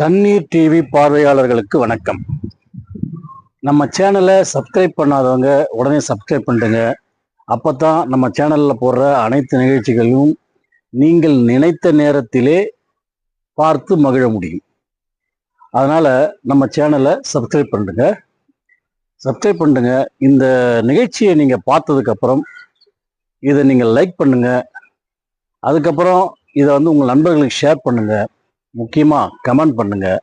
தண்ணீர் டிவி பார்வையாளர்களுக்கு வணக்கம். நம்ம சேனலை சப்ஸ்கிரைப் பண்ணாதவங்க உடனே சப்ஸ்கிரைப் பண்ணிடுங்க. அப்போ தான் நம்ம சேனலில் போடுற அனைத்து நிகழ்ச்சிகளையும் நீங்கள் நினைத்த நேரத்திலே பார்த்து மகிழ முடியும். அதனால் நம்ம சேனலை சப்ஸ்கிரைப் பண்ணுங்க சப்ஸ்கிரைப் பண்ணுங்க இந்த நிகழ்ச்சியை நீங்கள் பார்த்ததுக்கப்புறம் இதை நீங்கள் லைக் பண்ணுங்கள் அதுக்கப்புறம் இதை வந்து உங்கள் நண்பர்களுக்கு ஷேர் பண்ணுங்கள் முக்கியமாக கமெண்ட் பண்ணுங்கள்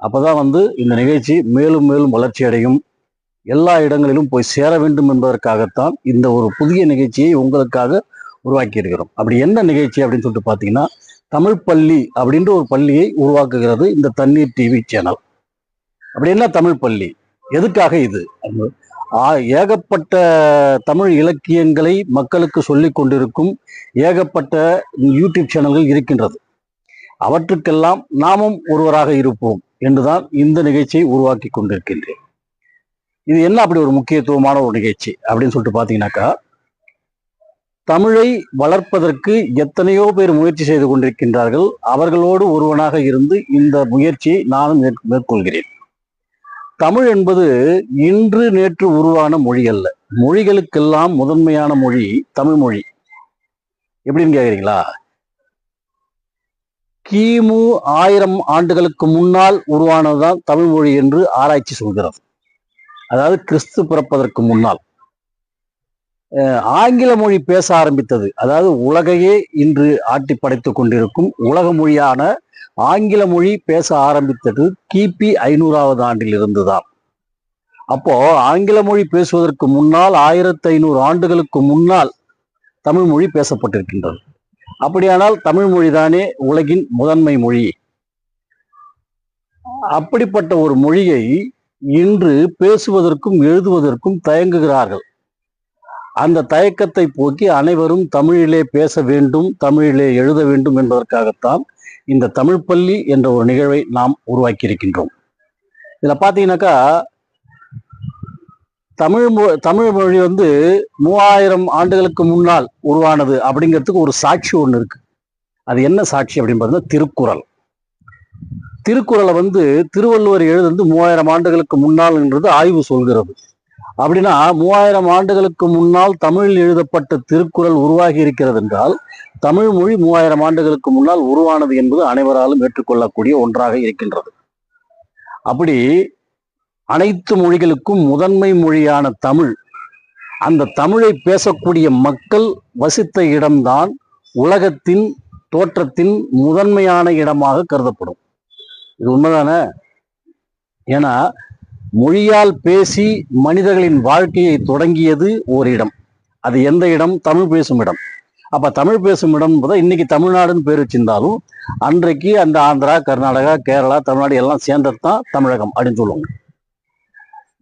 அப்போ தான் வந்து இந்த நிகழ்ச்சி மேலும் மேலும் வளர்ச்சி அடையும். எல்லா இடங்களிலும் போய் சேர வேண்டும் என்பதற்காகத்தான் இந்த ஒரு புதிய நிகழ்ச்சியை உங்களுக்காக உருவாக்கி இருக்கிறோம். அப்படி என்ன நிகழ்ச்சி அப்படின்னு சொல்லிட்டு பார்த்தீங்கன்னா தமிழ் பள்ளி அப்படின்ற ஒரு பள்ளியை உருவாக்குகிறது இந்த தண்ணீர் டிவி சேனல் அப்படி என்ன தமிழ் பள்ளி? எதுக்காக இது? ஏகப்பட்ட தமிழ் இலக்கியங்களை மக்களுக்கு சொல்லிக் கொண்டிருக்கும் ஏகப்பட்ட யூடியூப் சேனல்கள் இருக்கின்றது. அவற்றுக்கெல்லாம் நாமும் ஒருவராக இருப்போம் என்றுதான் இந்த நிகழ்ச்சியை உருவாக்கி கொண்டிருக்கின்றேன். இது என்ன அப்படி ஒரு முக்கியத்துவமான ஒரு நிகழ்ச்சி அப்படின்னு சொல்லிட்டு பார்த்தீங்கன்னாக்கா தமிழை வளர்ப்பதற்கு எத்தனையோ பேர் முயற்சி செய்து கொண்டிருக்கின்றார்கள். அவர்களோடு ஒருவனாக இருந்து இந்த முயற்சியை நானும் மேற்கொள்கிறேன். தமிழ் என்பது இன்று நேற்று உருவான மொழி அல்ல. மொழிகளுக்கெல்லாம் முதன்மையான மொழி தமிழ் மொழி. எப்படின்னு கேக்குறீங்களா? கிமு ஆயிரம் ஆண்டுகளுக்கு முன்னால் உருவானதுதான் தமிழ் மொழி என்று ஆராய்ச்சி சொல்கிறது. அதாவது கிறிஸ்து பிறப்பதற்கு முன்னால். ஆங்கில மொழி பேச ஆரம்பித்தது. அதாவது உலகையே இன்று ஆட்டி படைத்துக் கொண்டிருக்கும் உலக மொழியான ஆங்கில மொழி பேச ஆரம்பித்தது கிபி ஐநூறாவது ஆண்டில் இருந்துதான் அப்போ ஆங்கில மொழி பேசுவதற்கு முன்னால் ஆயிரத்தி ஐநூறு ஆண்டுகளுக்கு முன்னால் தமிழ் மொழி பேசப்பட்டிருக்கின்றது. அப்படியானால் தமிழ் மொழிதானே உலகின் முதன்மை மொழி. அப்படிப்பட்ட ஒரு மொழியை இன்று பேசுவதற்கும் எழுதுவதற்கும் தயங்குகிறார்கள். அந்த தயக்கத்தை போக்கி அனைவரும் தமிழிலே பேச வேண்டும் தமிழிலே எழுத வேண்டும் என்பதற்காகத்தான் இந்த தமிழ் பள்ளி என்ற ஒரு நிகழ்வை நாம் உருவாக்கி இருக்கின்றோம் இதில் பாத்தீங்கன்னாக்கா தமிழ் மொ- தமிழ் மொழி வந்து மூவாயிரம் ஆண்டுகளுக்கு முன்னால் உருவானது அப்படிங்கிறதுக்கு ஒரு சாட்சி ஒன்று இருக்கு. அது என்ன சாட்சி அப்படின்னு பார்த்தீங்கன்னா திருக்குறள். திருக்குறளை வந்து திருவள்ளுவர் எழுதுந்து மூவாயிரம் ஆண்டுகளுக்கு முன்னால்ன்றது ஆய்வு சொல்கிறது. அப்படின்னா மூவாயிரம் ஆண்டுகளுக்கு முன்னால் தமிழில் எழுதப்பட்ட திருக்குறள் உருவாகி இருக்கிறது என்றால் தமிழ் மொழி மூவாயிரம் ஆண்டுகளுக்கு முன்னால் உருவானது என்பது அனைவராலும் ஏற்றுக்கொள்ளக்கூடிய ஒன்றாக இருக்கின்றது. அப்படி அனைத்து மொழிகளுக்கும் முதன்மை மொழியான தமிழ். அந்த தமிழை பேசக்கூடிய மக்கள் வசித்த இடம்தான் உலகத்தின் தோற்றத்தின் முதன்மையான இடமாக கருதப்படும். இது உண்மைதானே? ஏன்னா மொழியால் பேசி மனிதர்களின் வாழ்க்கையை தொடங்கியது ஒரு இடம். அது எந்த இடம்? தமிழ் பேசும் இடம். அப்ப தமிழ் பேசும் இடம் என்பதை இன்னைக்கு தமிழ்நாடுன்னு பேர் வச்சிருந்தாலும் அன்றைக்கு அந்த ஆந்திரா கர்நாடகா கேரளா தமிழ்நாடு எல்லாம் சேர்ந்தது தான் தமிழகம் அப்படின்னு சொல்லுவாங்க.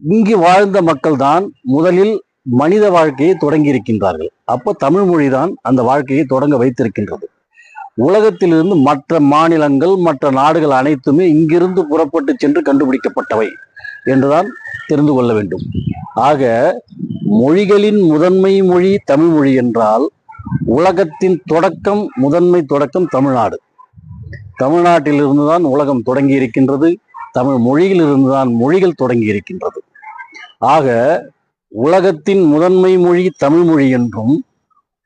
இங்கு வாழ்ந்த மக்கள் தான் முதலில் மனித வாழ்க்கையை தொடங்கி இருக்கின்றார்கள் அப்போ தமிழ் மொழிதான் அந்த வாழ்க்கையை தொடங்க வைத்திருக்கின்றது. உலகத்திலிருந்து மற்ற மாநிலங்கள் மற்ற நாடுகள் அனைத்துமே இங்கிருந்து புறப்பட்டு சென்று கண்டுபிடிக்கப்பட்டவை என்றுதான் தெரிந்து கொள்ள வேண்டும். ஆக மொழிகளின் முதன்மை மொழி தமிழ் மொழி என்றால் உலகத்தின் தொடக்கம் முதன்மை தொடக்கம் தமிழ்நாடு. தமிழ்நாட்டிலிருந்து தான் உலகம் தொடங்கி இருக்கின்றது தமிழ் மொழியிலிருந்து தான் மொழிகள் தொடங்கி இருக்கின்றது ஆக உலகத்தின் முதன்மை மொழி தமிழ் மொழி என்றும்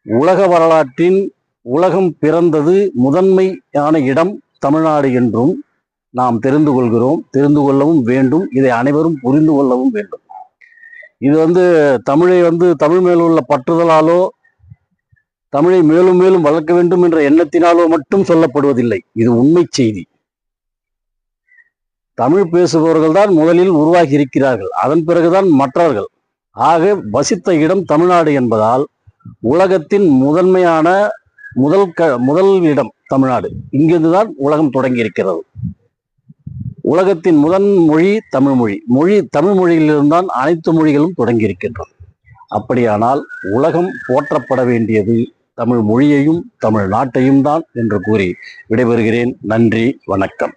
உலக வரலாற்றின் உலகம் பிறந்தது முதன்மையான இடம் தமிழ்நாடு என்றும் நாம் தெரிந்து கொள்கிறோம் தெரிந்து கொள்ளவும் வேண்டும் இதை அனைவரும் புரிந்து கொள்ளவும் வேண்டும். இது வந்து தமிழை வந்து தமிழ் மேலுள்ள உள்ள பற்றுதலாலோ தமிழை மேலும் மேலும் வளர்க்க வேண்டும் என்ற எண்ணத்தினாலோ மட்டும் சொல்லப்படுவதில்லை. இது உண்மை செய்தி. தமிழ் பேசுபவர்கள் தான் முதலில் உருவாகி இருக்கிறார்கள் அதன் பிறகுதான் மற்றவர்கள். ஆக வசித்த இடம் தமிழ்நாடு என்பதால் உலகத்தின் முதன்மையான முதல் க முதல் இடம் தமிழ்நாடு. இங்கிருந்து தான் உலகம் தொடங்கி இருக்கிறது உலகத்தின் முதன் மொழி தமிழ் மொழி மொழி தமிழ் மொழியிலிருந்தான் அனைத்து மொழிகளும் தொடங்கி இருக்கின்றது அப்படியானால் உலகம் போற்றப்பட வேண்டியது தமிழ் மொழியையும் தமிழ் நாட்டையும் தான் என்று கூறி விடைபெறுகிறேன். நன்றி வணக்கம்.